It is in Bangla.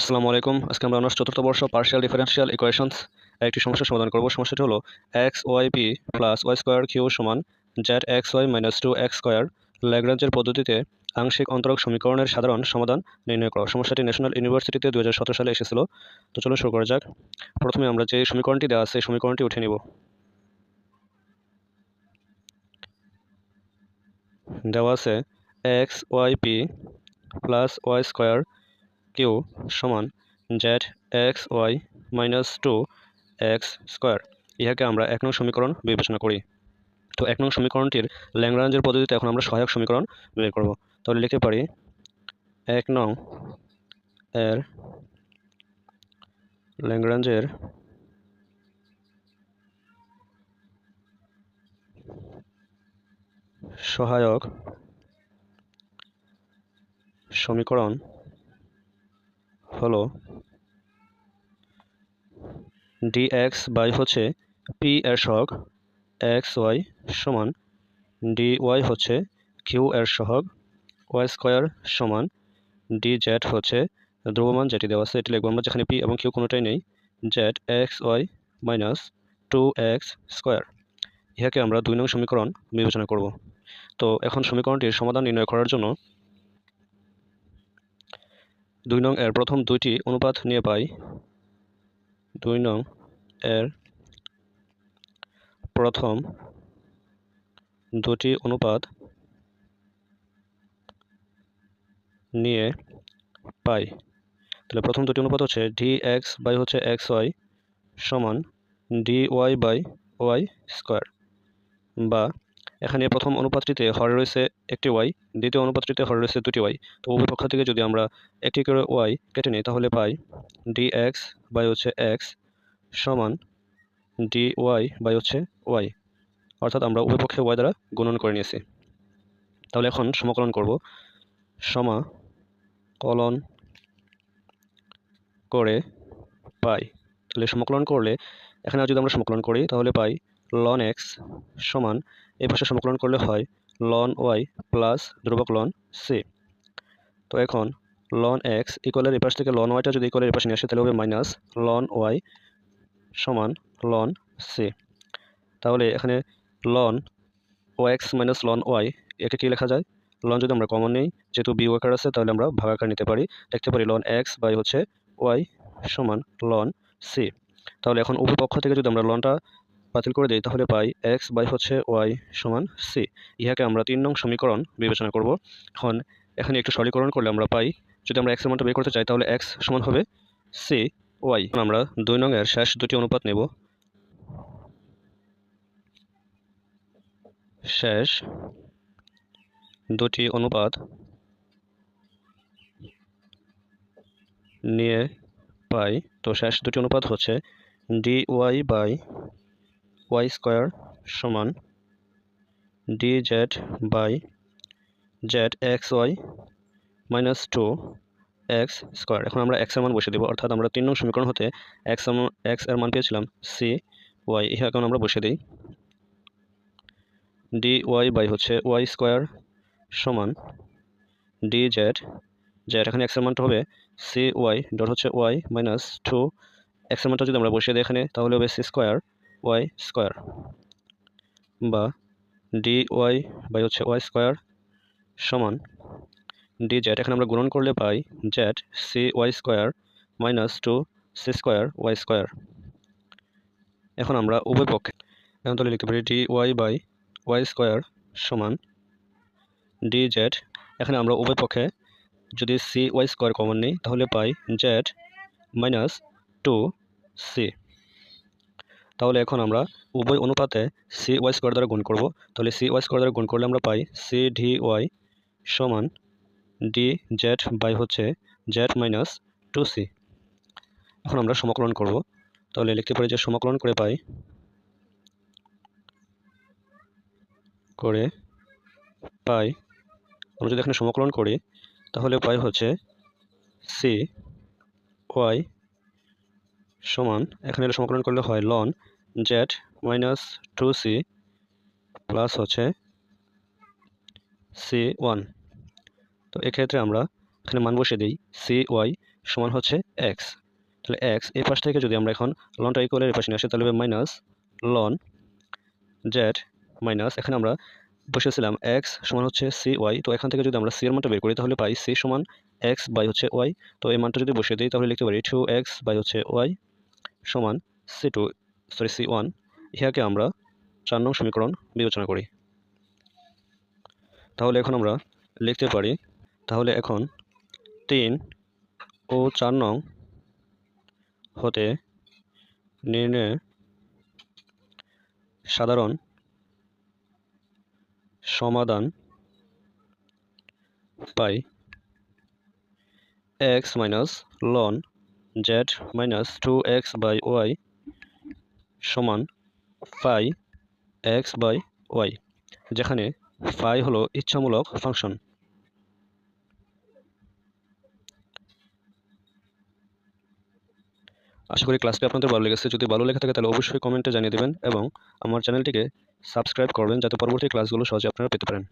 আসসালামু আলাইকুম। আজকে আমরা অনার্স চতুর্থ বর্ষ পার্শিয়াল ডিফারেন্সিয়াল ইকুয়েশনস একটি সমস্যার সমাধান করব। সমস্যাটি হলো X Y P plus Y square Q সমান Z X Y minus two X square ল্যাগ্রাঞ্জের পদ্ধতিতে আংশিক অন্তরক সমীকরণের সাধারণ সমাধান নির্ণয় করা। সমস্যাটি ন্যাশনাল ইউনিভার্সিটিতে দু হাজার সতেরো সালে এসেছিল। তো চলুন শুরু করা যাক। প্রথমে আমরা যে সমীকরণটি দেওয়া আছে সমীকরণটি উঠে নিব। দেওয়া আছে X Y P plus Y square Q সমান Z X Y minus two X square ইহাকে আমরা এক নং সমীকরণ বিবেচনা করি। তো এক নং সমীকরণটির ল্যাংরাঞ্জের পদ্ধতিতে এখন আমরা সহায়ক সমীকরণ বের করব। তাহলে লিখতে পারি এক নং এর ল্যাংরাঞ্জের সহায়ক সমীকরণ হলো dx বাই হচ্ছে পি এর সহগ এক্স ওয়াই সমান ডি ওয়াই হচ্ছে কিউ এর সহগ ওয়াই স্কোয়ার সমান ডি জেড হচ্ছে ধ্রুবমান যেটি দেওয়া আছে, এটি লিখব আমরা যেখানে পি এবং কিউ কোনোটাই নেই Z X Y minus two X square ইহাকে আমরা দুই নং সমীকরণ বিবেচনা করব। তো এখন সমীকরণটির সমাধান নির্ণয় করার জন্য দুই নং এর প্রথম দুইটি অনুপাত নিয়ে পাই। দুই নং এর প্রথম দুটি অনুপাত নিয়ে পাই। তাহলে প্রথম দুটি অনুপাত হচ্ছে ডি এক্স বাই হচ্ছে এক্স ওয়াই সমান D Y by Y square বা এখানে প্রথম অনুপাতটিতে হরে রয়েছে একটি ওয়াই দ্বিতীয় অনুপাতটিতে হরে রয়েছে দুটি ওয়াই তো উভয় পক্ষ থেকে যদি আমরা একটি করে ওয়াই কেটে নিই, তাহলে পাই ডি এক্স বাই হচ্ছে এক্স সমান ডি ওয়াই বাই হচ্ছে ওয়াই অর্থাৎ আমরা উভয় পক্ষে ওয়াই দ্বারা গুণন করে নিয়েছি। তাহলে এখন সমাকলন করব। সমা কলন করে পাই। তাহলে সমাকলন করলে, এখানে যদি আমরা সমাকলন করি, তাহলে পাই লন এক্স সমান এই পাশে সমাকলন করলে হয় লন ওয়াই প্লাস ধ্রুবক লন সি তো এখন লন এক্স ইকুয়ালের এপাশ থেকে লন ওয়াইটা যদি ইকুয়ালের এপাশে নিয়ে আসে, তাহলে হবে মাইনাস লন ওয়াই সমান লন সি তাহলে এখানে লন ও এক্স মাইনাস লন ওয়াই একে কী লেখা যায়? লন যদি আমরা কমন নিই, যেহেতু বি ওয়াকার আছে, তাহলে আমরা ভাগাকার নিতে পারি। দেখতে পারি লন এক্স বাই হচ্ছে ওয়াই সমান লন সি তাহলে এখন উভয় পক্ষ থেকে যদি আমরা লনটা বাতিল করে দিই, তাহলে পাই এক্স বাই হচ্ছে ওয়াই সমান সি ইহাকে আমরা তিন নং সমীকরণ বিবেচনা করব। এখন এখানে একটু সরলীকরণ করলে আমরা পাই, যদি আমরা এক্সের মানটা বের করতে চাই, তাহলে এক্স সমান হবে সি ওয়াই আমরা দুই নং এর শেষ দুটি অনুপাত নেব। শেষ দুটি অনুপাত নিয়ে পাই, তো শেষ দুটি অনুপাত হচ্ছে D Y by Y square সমান D Z by Z X Y minus two X square এখন আমরা এক্সের মান বসিয়ে দেবো, অর্থাৎ আমরা তিন নং সমীকরণ হতে এক্স এক্সের মান পেয়েছিলাম সি ওয়াই ইহা এখন আমরা বসিয়ে দিই। ডি ওয়াই বাই হচ্ছে ওয়াই স্কোয়ার সমান ডি জেড জেড এখানে এক্সের মানটা হবে সি ওয়াই ডট হচ্ছে ওয়াই মাইনাস টু এক্সের মানটা যদি আমরা বসিয়ে দিই এখানে, তাহলে হবে সি স্কোয়ার ওয়াই স্কোয়ার বা ডি ওয়াই বাই হচ্ছে ওয়াই স্কোয়ার সমান ডি জেড এখানে আমরা গুণন করলে পাই z c y square minus two c square y square. এখন আমরা উভয় পক্ষে এখন তাহলে লিখতে পারি d y by y square সমান ডি জেড এখানে আমরা উভয় পক্ষে যদি সি ওয়াই স্কোয়ার কমন নিই তাহলে পাই জেড মাইনাস টু সি। তাহলে এখন আমরা উভয় অনুপাতে সি ওয়াই স্কোয়ার দ্বারা গুণ করব। তাহলে সি ওয়াই স্কোয়ার দ্বারা গুণ করলে আমরা পাই সি ডি ওয়াই সমান ডি জেড বাই হচ্ছে জেড মাইনাস টু সি এখন আমরা সমাকলন করব। তাহলে লিখতে পারি যে সমাকলন করে পাই করে পাই। আমরা যদি এখানে সমাকলন করি, তাহলে পাই হচ্ছে সি ওয়াই সমান, এখানে সমাকলন করলে হয় loan z minus two c plus হচ্ছে সি ওয়ান তো এক্ষেত্রে আমরা এখানে মান বসে দিই সি ওয়াই সমান হচ্ছে এক্স তাহলে এক্স এই পাশ থেকে যদি আমরা এখন লনটা ইকুয়ালের এই পাশে নিয়ে আসি, তাহলে মাইনাস লন জেড মাইনাস এখানে আমরা বসেছিলাম এক্স সমান হচ্ছে সি ওয়াই তো এখান থেকে যদি আমরা সি এর মানটা বের করি, তাহলে পাই সি সমান এক্স বাই হচ্ছে ওয়াই তো এই মানটা যদি বসিয়ে দিই, তাহলে লিখতে পারি টু এক্স বাই হচ্ছে ওয়াই সমান c two sorry c one ইহাকে আমরা চার নং সমীকরণ বিবেচনা করি। তাহলে এখন আমরা লিখতে পারি, তাহলে এখন তিন ও চার নং হতে নির্ণয় সাধারণ সমাধান পাই X minus ln Z minus two X by Y সমান ফাই এক্স বাই ওয়াই যেখানে ফাই হলো ইচ্ছামূলক ফাংশন আশা করি ক্লাসটি আপনাদের ভালো লেগেছে। যদি ভালো লেগে থাকে তাহলে অবশ্যই কমেন্টে জানিয়ে দেবেন এবং আমার চ্যানেলটিকে সাবস্ক্রাইব করবেন যাতে পরবর্তী ক্লাসগুলো সহজে আপনারা পেতে পারেন।